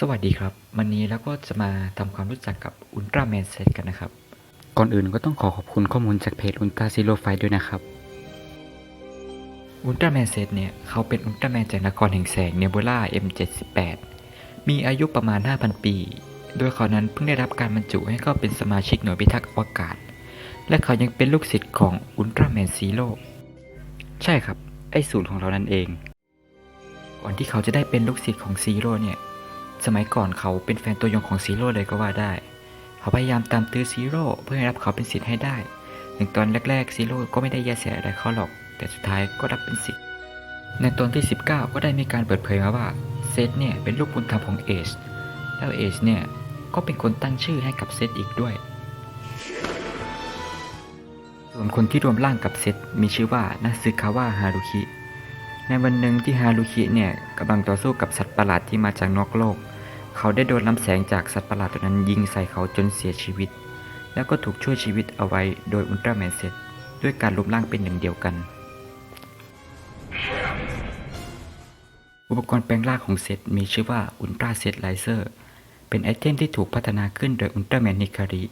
สวัสดีครับ วันนี้เราก็จะมาทำความรู้จักกับอุลตร้าแมนเซตกันนะครับ ก่อนอื่นก็ต้องขอขอบคุณข้อมูลจากเพจอุลตราซีโร่ไฟด้วยนะครับอุลตร้าแมนเซตเนี่ย เขาเป็นอุลตร้าแมนจากนครแห่งแสงเนบูล่า M78 มีอายุประมาณ 5,000 ปี โดยเขานั้นเพิ่งได้รับการบรรจุให้เข้าเป็นสมาชิกหน่วยพิทักษ์อวกาศ และเขายังเป็นลูกศิษย์ของอุลตร้าแมนซีโร่ใช่ครับ ไอ้สูตรของเรานั่นเอง ก่อนที่เขาจะได้เป็นลูกศิษย์ของซีโร่เนี่ย สมัยก่อนเขาเป็นแฟนตัวยงของซีโร่เลยก็ว่าได้ เขาพยายามตามตื้อซีโร่เพื่อให้รับเขาเป็นศิษย์ให้ได้ ถึงตอนแรกๆซีโร่ก็ไม่ได้แยแสอะไรเขาหรอก แต่สุดท้ายก็รับเป็นศิษย์ในตอนที่ 19 ก็ได้มีการเปิดเผยมาว่าเซตเนี่ยเป็นลูกบุญธรรมของเอช แล้วเอชเนี่ยก็เป็นคนตั้งชื่อให้กับเซตอีกด้วย ส่วนคนที่รวมร่างกับเซตมีชื่อว่านาซึคาวะฮารุคิในวันหนึ่งที่ฮารุคิเนี่ยกำลังต่อสู้กับสัตว์ประหลาดที่มาจากนอกโลก เขาได้โดนลำแสงจากสัตว์ประหลาดตัวนั้นยิงใส่เขาจนเสียชีวิต แล้วก็ถูกช่วยชีวิตเอาไว้โดยอุลตร้าแมนเซตด้วยการรวมร่างเป็นหนึ่งเดียวกัน อุปกรณ์แปลงร่างของเซตมีชื่อว่าอุลตร้าเซตไลเซอร์เป็นไอเทมที่ถูกพัฒนาขึ้นโดยอุลตร้าแมนนิคาริ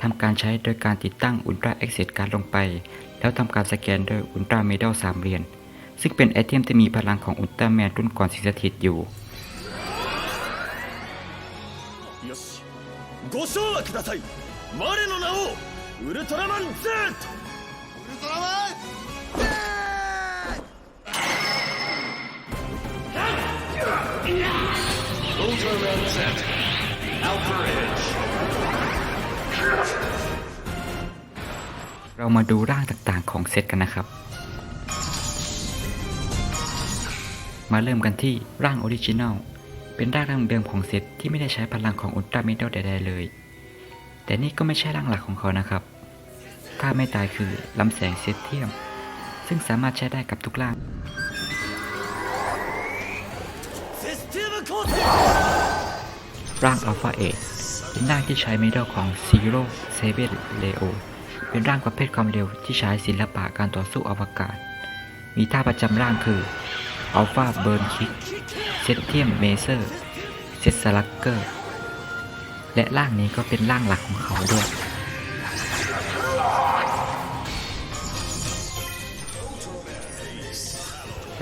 ทำการใช้โดยการติดตั้งอุลตร้าเอ็กเซสการลงไป แล้วทำการสแกนโดยอุลตร้าเมดัลสามเหรียญซึ่งเป็นไอเทมที่มีพลังของอุลตร้าแมนรุ่นก่อนสิงสถิตอยู่ ご唱和ください我の名をウルトラマン Z ウルトラマン เรามาดูร่างต่างๆของเซตกันนะครับ มาเริ่มกันที่ร่างออริจินัล เป็นร่างดั้งเดิมของเซตที่ไม่ได้ใช้พลังของอุลตร้าเมทัลใดๆเลย แต่นี่ก็ไม่ใช่ร่างหลักของเขานะครับ ถ้าไม่ตายคือลำแสงเซตเทียม ซึ่งสามารถใช้ได้กับทุกร่าง ร่างอัลฟาเอทเป็นร่างที่ใช้เมทัลของซีโร่เซเว่นเลโอเป็นร่างประเภทความเร็วที่ใช้ศิลปะการต่อสู้อวกาศ มีท่าประจำร่างคืออัลฟาเบิร์นคิก เซตเทียมเมเซอร์ เซตสลักเกอร์ และร่างนี้ก็เป็นร่างหลักของเขาด้วย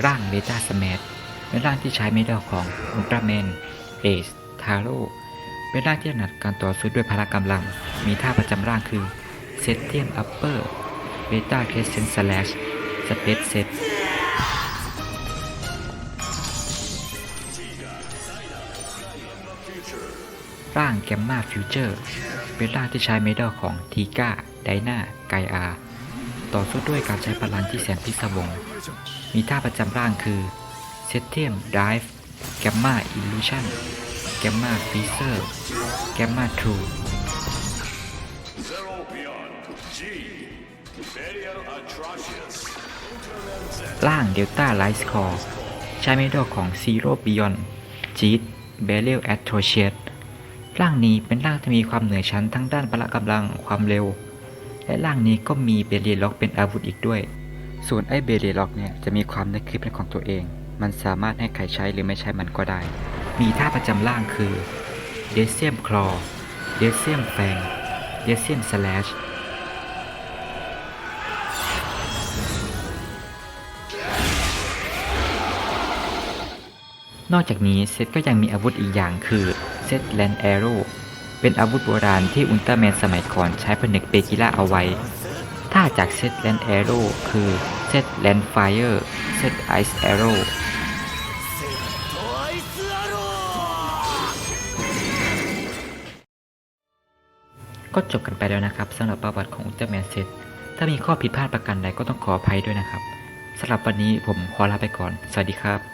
ร่างเบต้าสแมทเป็นร่างที่ใช้เมดัลของอุลตร้าแมน เอส ทาโร่เป็นร่างที่ถนัดการต่อสู้ด้วยพละกำลัง มีท่าประจำร่างคือเซตเทียมอัปเปอร์เบต้าเคสเซนสแลชสเปซเซต ร่างแกมมาฟิวเจอร์เป็นร่างที่ใช้เมดัลของทีก้าไดนาไกอาต่อสู้ด้วยการใช้พลังที่แสนพิศวง มีท่าประจำร่างคือเซตเทียมไดฟ์แกมมาอิลูชันแกมมาฟีเซอร์แกมมาทรูร่างเดลต้าไลท์คอร์ใช้เมดัลของซีโร่บิยอนจีดเบเ l ลแอตโทเชีย ร่างนี้เป็นร่างที่มีความเหนือชั้นทั้งด้านพละกำลังความเร็ว และร่างนี้ก็มีเบรีล็อกเป็นอาวุธอีกด้วย ส่วนไอ้เบรีล็อกเนี่ยจะมีความนึกคิดเป็นของตัวเอง มันสามารถให้ใครใช้หรือไม่ใช้มันก็ได้ มีท่าประจำร่างคือเดเซียมคลอเดเซียมแฟงเดเซียมสแลช นอกจากนี้เซตก็ยังมีอาวุธอีกอย่างคือเซตแลนแอโร่เป็นอาวุธโบราณที่อุลตร้าแมนสมัยก่อนใช้ผนึกเปกิล่าเอาไว้ ท่าจากเซตแลนแอโร่คือเซตแลนไฟเออร์เซตไอซ์แอโร่ก็จบกันไปแล้วนะครับสำหรับประวัติของอุลตร้าแมนเซตถ้ามีข้อผิดพลาดประการใดก็ต้องขออภัยด้วยนะครับสำหรับวันนี้ผมขอลาไปก่อน สวัสดีครับ